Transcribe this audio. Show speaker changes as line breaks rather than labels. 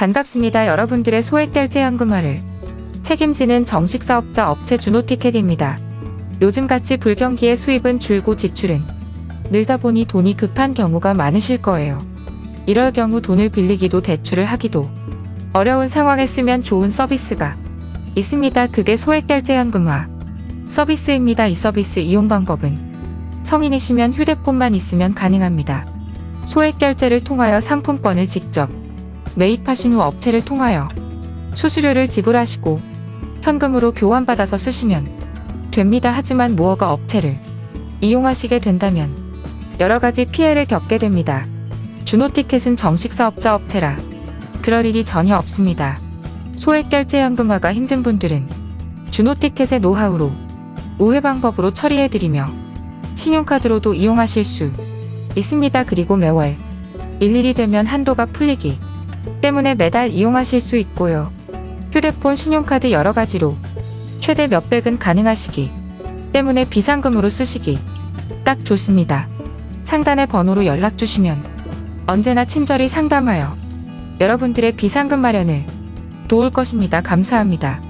반갑습니다. 여러분들의 소액결제연금화를 책임지는 정식 사업자 업체 주노티켓입니다. 요즘같이 불경기에 수입은 줄고 지출은 늘다 보니 돈이 급한 경우가 많으실 거예요. 이럴 경우 돈을 빌리기도 대출을 하기도 어려운 상황에 쓰면 좋은 서비스가 있습니다. 그게 소액결제연금화 서비스입니다. 이 서비스 이용 방법은 성인이시면 휴대폰만 있으면 가능합니다. 소액결제를 통하여 상품권을 직접 매입하신 후 업체를 통하여 수수료를 지불하시고 현금으로 교환받아서 쓰시면 됩니다. 하지만 무허가 업체를 이용하시게 된다면 여러 가지 피해를 겪게 됩니다. 주노티켓은 정식 사업자 업체라 그럴 일이 전혀 없습니다. 소액 결제연금화가 힘든 분들은 주노티켓의 노하우로 우회 방법으로 처리해드리며 신용카드로도 이용하실 수 있습니다. 그리고 매월 일일이 되면 한도가 풀리기 때문에 매달 이용하실 수 있고요. 휴대폰, 신용카드 여러 가지로 최대 몇백은 가능하시기 때문에 비상금으로 쓰시기 딱 좋습니다. 상단의 번호로 연락 주시면 언제나 친절히 상담하여 여러분들의 비상금 마련을 도울 것입니다. 감사합니다.